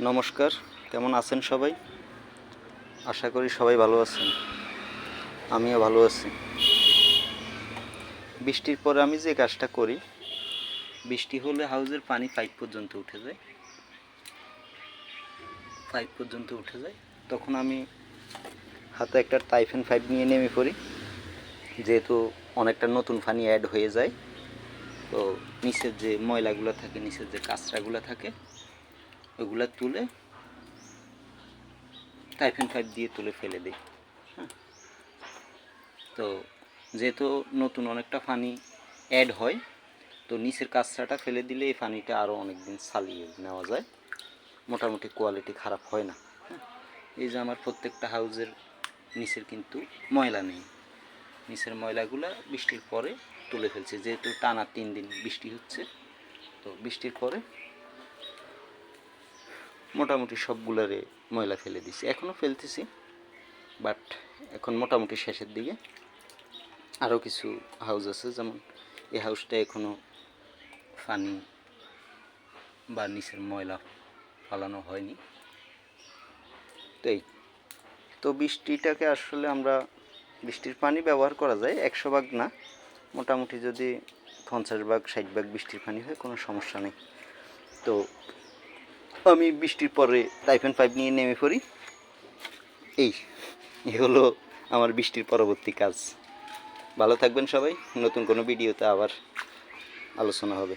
নমস্কার, কেমন আছেন সবাই? আশা করি সবাই ভালো আছেন। আমিও ভালো আছি। বৃষ্টির পরে আমি যে কাজটা করি, বৃষ্টি হলে হাউজের পানি পাইপ পর্যন্ত উঠে যায়। পাইপ পর্যন্ত উঠে যায়। তখন আমি হাতে একটা টাইফেন পাইপ নিয়ে নেমে পড়ি। যেহেতু অনেকটা নতুন পানি অ্যাড হয়ে যায়, তো নিচের যে ময়লাগুলো থাকে, নিচের যে কাঁচরাগুলো থাকে ওগুলা তুলে টাইফেন পাইপ দিয়ে তুলে ফেলে দিই। হ্যাঁ তো যেহেতু নতুন অনেকটা পানি অ্যাড হয়, তো নিচের কাঁচরাটা ফেলে দিলে এই পানিটা আরও অনেক দিন চালিয়ে নেওয়া যায়। মোটামুটি কোয়ালিটি খারাপ হয় না। এই যে আমার প্রত্যেকটা হাউজের নিচের কিন্তু ময়লা নেই। নিচের ময়লাগুলা বৃষ্টির পরে তুলে ফেলছে। যেহেতু টানা তিন দিন বৃষ্টি হচ্ছে, তো বৃষ্টির পরে মোটামুটি সবগুলারে ময়লা ফেলে দিছি। এখনও ফেলতেছি বাট এখন মোটামুটি শেষের দিকে। আরও কিছু হাউস আছে, যেমন এই হাউসটা এখনও পানি বা নিচের ময়লা ফালানো হয়নি। তো এই, তো বৃষ্টিটাকে আসলে আমরা বৃষ্টির পানি ব্যবহার করা যায়, একশো ভাগ না। মোটামুটি যদি পঞ্চাশ ভাগ, ষাট ভাগ বৃষ্টির পানি হয়, কোনো সমস্যা নেই। তো আমি বৃষ্টির পরে টাইফেন পাইপ নিয়ে নেমে পড়ি। এই হলো আমার বৃষ্টির পরবর্তী কাজ। ভালো থাকবেন সবাই, নতুন কোনো ভিডিওতে আবার আলোচনা হবে।